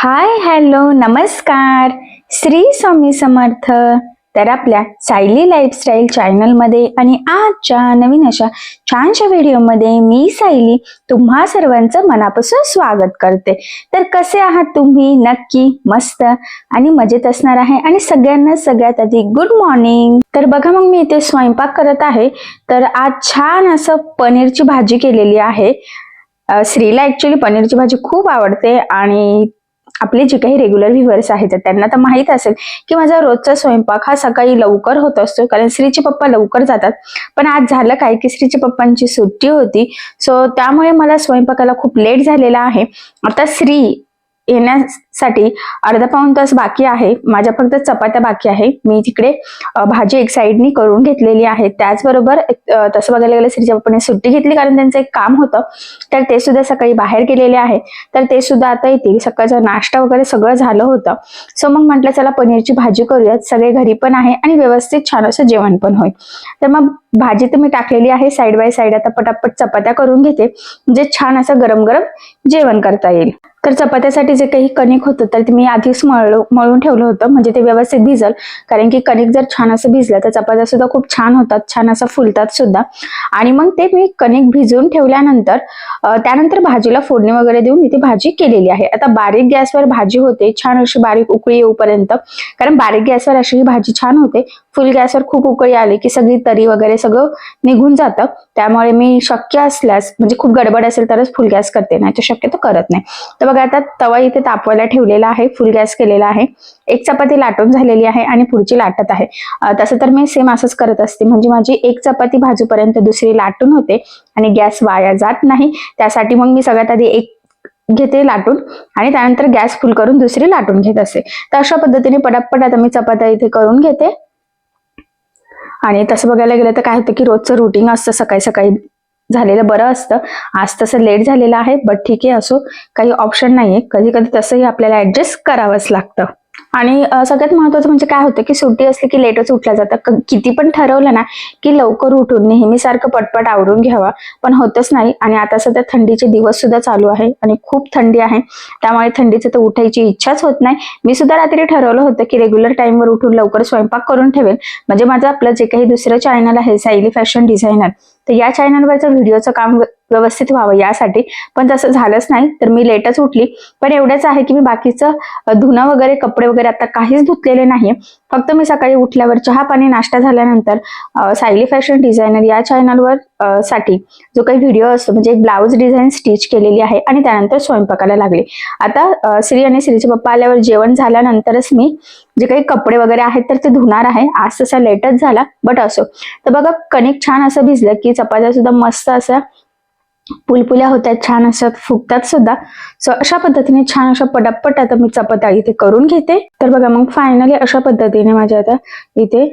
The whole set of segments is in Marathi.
हाय हॅलो नमस्कार. श्री स्वामी समर्थ. तर आपल्या सायली लाईफस्टाईल चॅनलमध्ये आणि आजच्या नवीन अशा छानशा व्हिडिओमध्ये मी सायली तुम्हा सर्वांचं मनापासून स्वागत करते. तर कसे आहात तुम्ही? नक्की मस्त आणि मजेत असणार आहे आणि सगळ्यांना सगळ्यात आधी गुड मॉर्निंग तर बघा मग मी इथे स्वयंपाक करत आहे. तर आज छान असं पनीरची भाजी केलेली आहे. श्रीला ॲक्च्युली पनीरची भाजी खूप आवडते आणि आपले जे काही रेग्युलर व्ह्युअर्स आहेत तर त्यांना तर माहीत असेल की माझा रोजचा स्वयंपाक हा सकाळी लवकर होत असतो. कारण श्रीचे पप्पा लवकर जातात. पण आज झालं काय की श्रीचे पप्पांची सुट्टी होती. सो त्यामुळे मला स्वयंपाकाला खूप लेट झालेला आहे. आता श्री येण्यासाठी अर्धा पाऊण तास बाकी आहे. माझ्या फक्त चपात्या बाकी आहे. मी तिकडे भाजी एक साईडनी करून घेतलेली आहे. त्याचबरोबर तसं बघायला गेलं श्रीच्या पप्पाने सुट्टी घेतली कारण त्यांचं एक काम होतं तर ते सुद्धा सकाळी बाहेर गेलेले आहे. तर ते सुद्धा आता येतील. सकाळचा नाश्ता वगैरे सगळं झालं होतं. सो मग म्हटलं चला पनीरची भाजी करूयात. सगळे घरी पण आहे आणि व्यवस्थित छान असं जेवण पण होईल. तर मग भाजी तर मी टाकलेली आहे. साईड बाय साईड आता पटापट चपात्या करून घेते. म्हणजे छान असं गरम गरम जेवण करता येईल. तर चपात्यासाठी जे काही कणिक होतं तर ते मी आधीच मळलो मळून ठेवलं होतं. म्हणजे ते व्यवस्थित भिजल. कारण की कणिक जर छान असं भिजलं तर चपात्या सुद्धा खूप छान होतात छान असं फुलतात सुद्धा. आणि मग ते मी कणिक भिजवून ठेवल्यानंतर त्यानंतर भाजीला फोडणी वगैरे देऊन मी ती भाजी केलेली आहे. आता बारीक गॅसवर भाजी होते छान अशी बारीक उकळी येऊपर्यंत. कारण बारीक गॅसवर अशी ही भाजी छान होते फुल गॅसवर खूप उकळी आली की सगळी तरी वगैरे सगळं निघून जातं. त्यामुळे मी शक्य असल्यास म्हणजे खूप गडबड असेल तरच फुल गॅस करते नाही तर शक्यतो करत नाही. तर बघा आता तवा इथे तापवायला ठेवलेला आहे फुल गॅस केलेला आहे. एक चपाती लाटून झालेली आहे आणि पुढची लाटत आहे. तसं तर मी सेम असंच करत असते. म्हणजे माझी एक चपाती भाजूपर्यंत दुसरी लाटून होते आणि गॅस वाया जात नाही. त्यासाठी मग मी सगळ्यात आधी एक घेते लाटून आणि त्यानंतर गॅस फुल करून दुसरी लाटून घेत असते तर अशा पद्धतीने पटापट आता मी चपात्या इथे करून घेते. आणि तसं बघायला गेलं तर काय होतं की रोजचं रुटीन असतं सकाळी सकाळी झालेलं बरं असतं. आज तसं लेट झालेलं आहे बट ठीक आहे असो काही ऑप्शन नाहीये. कधी कधी तसंही आपल्याला ऍडजस्ट करावंच लागतं. आणि सगळ्यात महत्वाचं म्हणजे काय होतं की सुट्टी असली की लेटच उठल्या जातं किती पण ठरवलं ना की लवकर उठून नेहमीसारखं पटपट आवरून घ्यावा. पण होतच नाही आणि आता सध्या थंडीचे दिवस सुद्धा चालू आहे आणि खूप थंडी आहे. त्यामुळे थंडीचं तर उठायची इच्छाच होत नाही. मी सुद्धा रात्री ठरवलं होतं की रेग्युलर टाइमवर उठून लवकर स्वयंपाक करून ठेवेल. म्हणजे माझं आपलं जे काही दुसरं चॅनल आहे सायली फॅशन डिझायनर. तर या चॅनलवरचं व्हिडिओचं काम व्यवस्थित व्हावं यासाठी. पण तसं झालंच नाही तर मी लेटच उठली. पण एवढंच आहे की मी बाकीचं धुणं वगैरे कपडे वगैरे आता काहीच धुतलेले नाही फक्त मी सकाळी उठल्यावर चहा पाणी नाश्ता झाल्यानंतर सायली फॅशन डिझायनर या चॅनलवर साठी जो काही व्हिडिओ असतो म्हणजे एक ब्लाऊज डिझाईन स्टिच केलेली आहे आणि त्यानंतर स्वयंपाकाला लागले. आता श्री आणि श्रीचे पप्पा आल्यावर जेवण झाल्यानंतरच मी जे काही कपडे वगैरे आहेत तर ते धुणार आहे. आज तसा लेटच झाला बट असो. तर बघा कणिक छान असं भिजलं की चपात्या सुद्धा मस्त असं पुलपुल्या होत्या छान असतात फुगतात सुद्धा. सो अशा पद्धतीने छान अशा पटापट आता मी चपात्या इथे करून घेते. तर बघा मग फायनली अशा पद्धतीने माझ्या आता इथे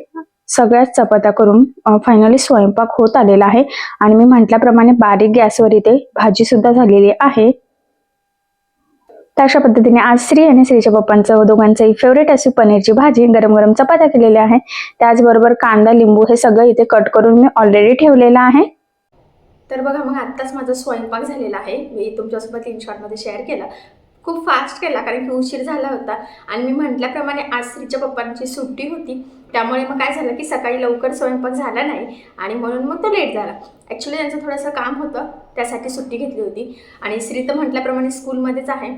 सगळ्याच चपात्या करून फायनली स्वयंपाक होत आलेला आहे. आणि मी म्हटल्याप्रमाणे बारीक गॅसवर इथे भाजी सुद्धा झालेली आहे. तर अशा पद्धतीने आज श्री आणि श्रीच्या पप्पांचं दोघांचंही फेवरेट अशी पनीरची भाजी गरम गरम चपात्या केलेल्या आहे. त्याचबरोबर कांदा लिंबू हे सगळं इथे कट करून मी ऑलरेडी ठेवलेलं आहे. तर बघा मग आत्ताच माझा स्वयंपाक झालेला आहे. मी तुमच्यासोबत इनशॉटमध्ये शेअर केला. खूप फास्ट केला कारण की उशीर झाला होता. आणि मी म्हटल्याप्रमाणे आज स्त्रीच्या पप्पांची सुट्टी होती. त्यामुळे मग काय झालं की सकाळी लवकर स्वयंपाक झाला नाही. आणि म्हणून मग तो लेट झाला. ॲक्च्युली त्यांचं थोडंसं काम होतं. त्यासाठी सुट्टी घेतली होती. आणि श्री तर म्हटल्याप्रमाणे स्कूलमध्येच आहे.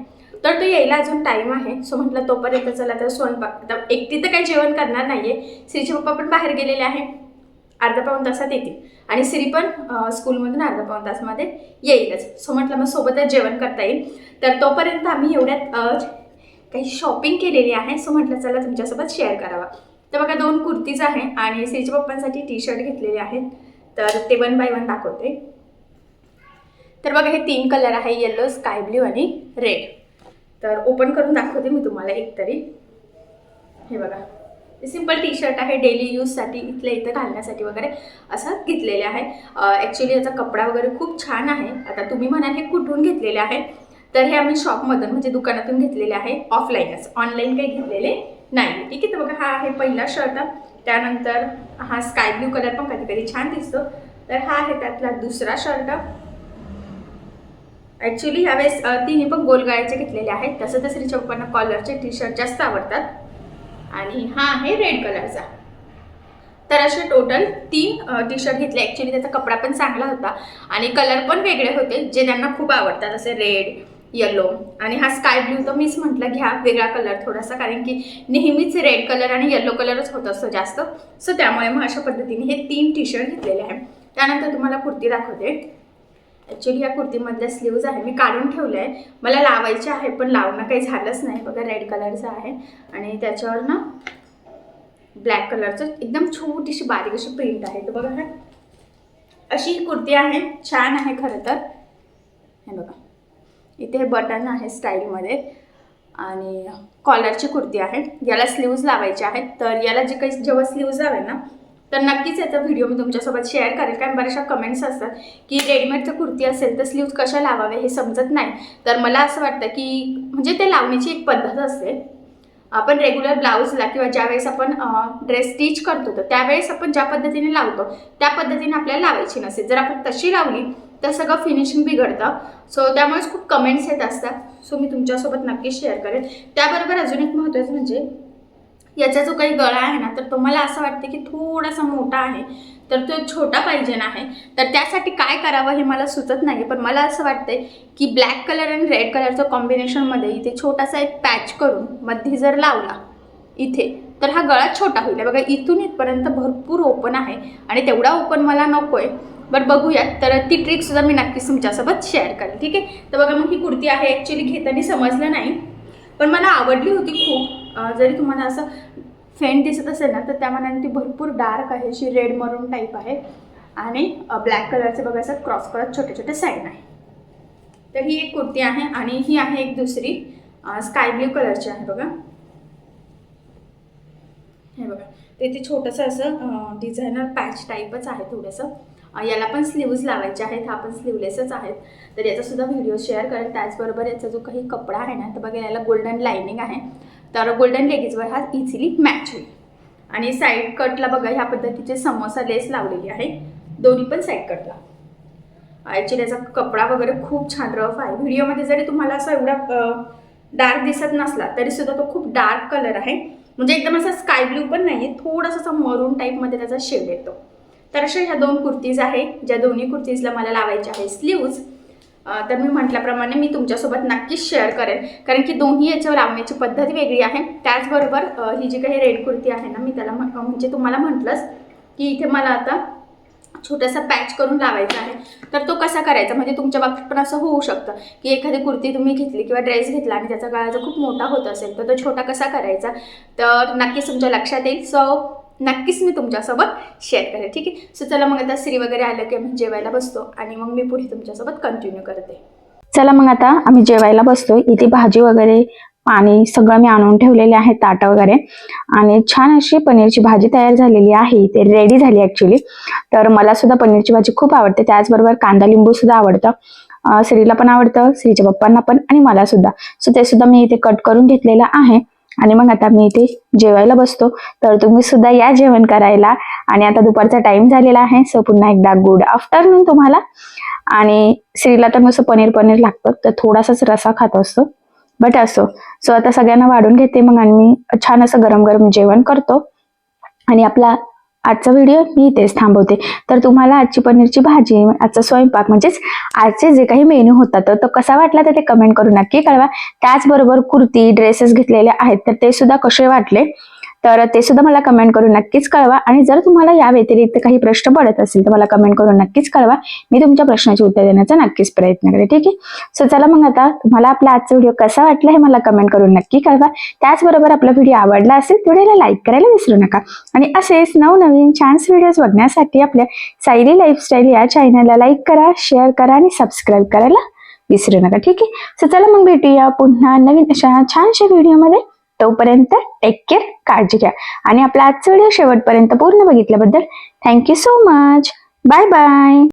तर तो यायला अजून टाईम आहे. सो म्हटलं तोपर्यंत चला तर स्वयंपाक एकटी तर काही जेवण करणार नाही आहे श्रीचे पप्पा पण बाहेर गेलेले आहे. अर्धा पाऊण तासात येतील. आणि सिरी पण स्कूलमधून अर्धा पाऊण तासमध्ये येईलच. सो म्हटलं मग सोबतच जेवण करता येईल. तर तोपर्यंत आम्ही एवढ्यात काही शॉपिंग केलेली आहे. सो म्हटलं चला तुमच्यासोबत शेअर करावा. तर बघा दोन कुर्तीज आहे आणि सिरीच्या पप्पांसाठी टी शर्ट घेतलेले आहेत. तर ते वन बाय वन दाखवते. तर बघा हे तीन कलर आहे येलो स्काय ब्ल्यू आणि रेड तर ओपन करून दाखवते मी तुम्हाला एक तरी. हे बघा. सिंपल टी शर्ट आहे डेली यूजसाठी इथल्या इथं घालण्यासाठी वगैरे असं घेतलेले आहे. ॲक्च्युली याचा कपडा वगैरे खूप छान आहे. आता तुम्ही म्हणाल हे कुठून घेतलेले आहे? तर हे आम्ही शॉपमधून म्हणजे दुकानातून घेतलेले आहे. ऑफलाईनच ऑनलाईन काही घेतलेले नाही. ठीक आहे? तर बघा हा आहे पहिला शर्ट त्यानंतर हा स्काय ब्ल्यू कलर पण कधी कधी छान दिसतो. तर हा आहे त्यातला दुसरा शर्ट ॲक्च्युली ह्यावेळेस अ, तिन्ही पण गोलगाळ्याचे घेतलेले आहेत. तसं तर श्रीच्या पप्पांना कॉलरचे टी शर्ट जास्त आवडतात. आणि हा आहे रेड कलरचा तर असे टोटल तीन टी शर्ट घेतले. ॲक्च्युली त्याचा कपडा पण चांगला होता. आणि कलर पण वेगळे होते जे त्यांना खूप आवडतात. असे रेड येलो आणि हा स्काय ब्ल्यू तर मीच म्हटलं घ्या. वेगळा कलर थोडासा कारण की नेहमीच रेड कलर आणि येलो कलरच होत असतो जास्त. सो त्यामुळे मग अशा पद्धतीने हे तीन टी शर्ट घेतलेले आहे. त्यानंतर तुम्हाला कुर्ती दाखवते. ॲक्च्युली या कुर्तीमधल्या स्लीव्ज आहे मी काढून ठेवलं आहे मला लावायचे आहे पण लावणं काही झालंच नाही. बघा रेड कलरचं आहे. आणि त्याच्यावर ना ब्लॅक कलरचं एकदम छोटीशी बारीक अशी प्रिंट आहे. तर बघा हा अशी ही कुर्ती आहे. छान आहे खरं तर. हे बघा. इथे बटन आहे स्टाईलमध्ये. आणि कॉलरची कुर्ती आहे. याला स्लीव्ज लावायचे आहेत. तर याला जे काही जेव्हा स्लीव्ज लावेल ना तर नक्कीच याचा व्हिडिओ मी तुमच्यासोबत शेअर करेल. कारण बऱ्याचशा कमेंट्स असतात की रेडीमेडचं कुर्ती असेल तर स्लीव्ज कशा लावावे हे समजत नाही. तर मला असं वाटतं की म्हणजे ते लावण्याची एक पद्धत असते. आपण रेग्युलर ब्लाऊजला किंवा ज्यावेळेस आपण ड्रेस स्टिच करतो तर त्यावेळेस आपण ज्या पद्धतीने लावतो त्या पद्धतीने आपल्याला लावायची नसेल जर आपण तशी लावली तर सगळं फिनिशिंग बिघडतं. सो त्यामुळेच खूप कमेंट्स येत असतात. सो मी तुमच्यासोबत नक्कीच शेअर करेन त्याबरोबर अजून एक महत्त्वाचं म्हणजे याचा जो काही गळा आहे ना तर तो मला असं वाटतं की थोडासा मोठा आहे तर तो छोटा पाहिजे आहे तर त्यासाठी काय करावं हे मला सुचत नाही पण मला असं वाटतंय की ब्लॅक कलर आणि रेड कलरचं कॉम्बिनेशनमध्ये इथे छोटासा एक पॅच करून मध्ये जर लावला इथे तर हा गळा छोटा होईल. बघा इथून इथपर्यंत भरपूर ओपन आहे आणि तेवढा ओपन मला नको आहे बरं बघूयात. तर ती ट्रिकसुद्धा मी नक्कीच तुमच्यासोबत शेअर करेन. ठीक आहे? तर बघा मग ही कुर्ती आहे. ॲक्च्युली घेताना समजलं नाही. पण मला आवडली होती खूप. जरी तुम्हाला असं फेंट दिसत असेल ना तर त्या मनाने ती भरपूर डार्क आहे अशी रेड मरून टाईप आहे. आणि ब्लॅक कलरचे बघा असं क्रॉस करत छोटे छोटे साईड आहे तर ही एक कुर्ती आहे आणि ही आहे एक दुसरी स्काय ब्ल्यू कलरची आहे बघा. हे बघा तर इथे छोटंसं असं डिझायनर पॅच टाईपच आहे थोडंसं. याला पण स्लीव्ज लावायचे आहेत हा पण स्लीवलेसच आहेत तर याचासुद्धा व्हिडिओ शेअर करेल. त्याचबरोबर याचा जो काही कपडा आहे ना तर बघा याला गोल्डन लाईनिंग आहे. तर गोल्डन लेगीजवर हा इझिली मॅच होईल. आणि साईड कटला बघा ह्या पद्धतीचे समोसा लेस लावलेली आहे दोन्ही पण साईड कटला ॲक्च्युली याचा कपडा वगैरे खूप छान रफ आहे. व्हिडिओमध्ये जरी तुम्हाला असा एवढा डार्क दिसत नसला तरी सुद्धा तो खूप डार्क कलर आहे. म्हणजे एकदम असा स्काय ब्ल्यू पण नाही आहे थोडासा असा मरून टाईपमध्ये त्याचा शेड येतो. तर अशा ह्या दोन कुर्तीज आहे ज्या दोन्ही कुर्तीजला मला लावायच्या आहे स्लीव्ज तर मी म्हटल्याप्रमाणे मी तुमच्यासोबत नक्कीच शेअर करेन. कारण की दोन्ही याच्यावर लावण्याची पद्धत वेगळी आहे. त्याचबरोबर ही जी काही रेड कुर्ती आहे ना मी त्याला म्हणजे तुम्हाला म्हटलंच की इथे मला आता छोटासा पॅच करून लावायचा आहे. तर तो कसा करायचा? म्हणजे तुमच्या बाबतीत पण असं होऊ शकतं की एखादी कुर्ती तुम्ही घेतली किंवा ड्रेस घेतला आणि त्याचा गळा जर खूप मोठा होत असेल तर तो छोटा कसा करायचा? तर नक्कीच तुमच्या लक्षात येईल. सो नक्कीच मी तुमच्यासोबत शेअर करेल ठीक आहे? सो चला मग आता श्री वगैरे आलं की आम्ही जेवायला बसतो आणि मग मी पुढे तुमच्यासोबत कंटिन्यू करते. चला मग आता आम्ही जेवायला बसतो. इथे भाजी वगैरे पाणी सगळं मी आणून ठेवलेले आहे ताट वगैरे. आणि छान अशी पनीरची भाजी तयार झालेली आहे. ते रेडी झाली ॲक्च्युली तर मला सुद्धा पनीरची भाजी खूप आवडते. त्याचबरोबर कांदा लिंबू सुद्धा आवडतं. श्रीला पण आवडतं श्रीच्या पप्पांना पण आणि मला सुद्धा. सो ते सुद्धा मी इथे कट करून घेतलेलं आहे. आणि मग आता मी इथे जेवायला बसतो. तर तुम्ही सुद्धा या जेवण करायला. आणि आता दुपारचा टाइम झालेला आहे सो पुन्हा एकदा गुड आफ्टरनून तुम्हाला. आणि श्रीला तर नुसतं पनीर पनीर लागतं तर थोडासाच रसा खात असतो. बट असो. सो आता सगळ्यांना वाढून घेते मग आणि मी छान असं गरम गरम जेवण करतो. आणि आपला आजचा व्हिडिओ मी इथेच थांबवते. तर तुम्हाला आजची पनीरची भाजी आजचा स्वयंपाक म्हणजेच आजचे जे काही मेनू होता तर तो कसा वाटला तर ते कमेंट करून नक्की कळवा. त्याचबरोबर कुर्ती ड्रेसेस घेतलेले आहेत तर ते सुद्धा कसे वाटले? तर ते सुद्धा मला कमेंट करून नक्कीच कळवा. आणि जर तुम्हाला या व्यतिरिक्त काही प्रश्न पडत असेल तर मला कमेंट करून नक्कीच कळवा. मी तुमच्या प्रश्नाची उत्तर देण्याचा नक्कीच प्रयत्न करेन ठीक आहे? सो चला मग आता तुम्हाला आपला आजचा व्हिडिओ कसा वाटला हे मला कमेंट करून नक्की कळवा. त्याचबरोबर आपला व्हिडिओ आवडला असेल व्हिडिओला लाईक करायला विसरू नका. आणि असेच नवनवीन छान व्हिडिओज बघण्यासाठी आपल्या सायली लाईफस्टाईल या चॅनलला लाईक करा शेअर करा आणि सबस्क्राईब करायला विसरू नका ठीक आहे? सो चला मग भेटूया पुन्हा नवीन अशा छानशा व्हिडिओमध्ये तोपर्यंत टेक केअर काळजी घ्या. आणि आपला आजचा व्हिडिओ शेवटपर्यंत पूर्ण बघितल्याबद्दल thank you so much bye bye